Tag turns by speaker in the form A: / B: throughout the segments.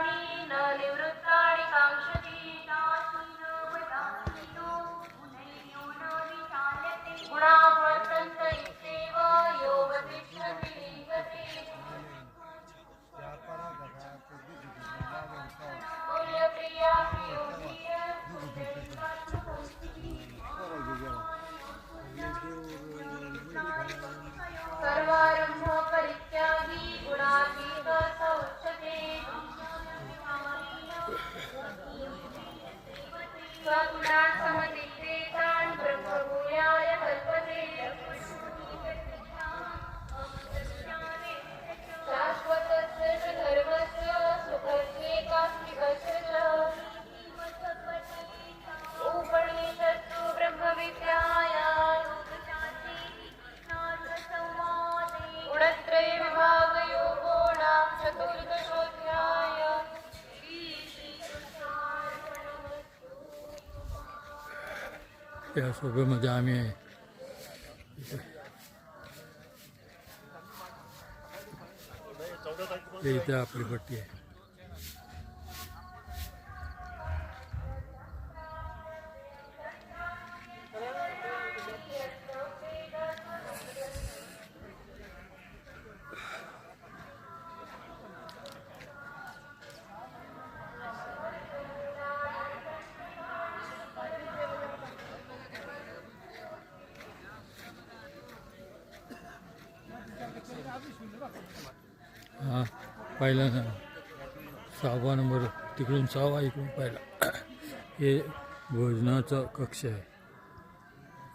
A: camino, libro या सोबेमध्ये आम्ही आहे इथे. इथे आपली पट्टी आहे हा पाहिला ना. सहावा नंबर तिकडून सहावा इकडून पाहिला. हे भोजनाचा कक्ष आहे.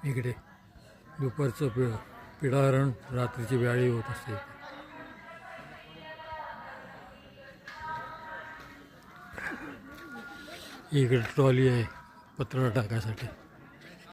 A: इकडे दुपारचं पि पिढारण रात्रीची व्याळी होत असते. इकडे ट्रॉली आहे पत्र टाकायसाठी.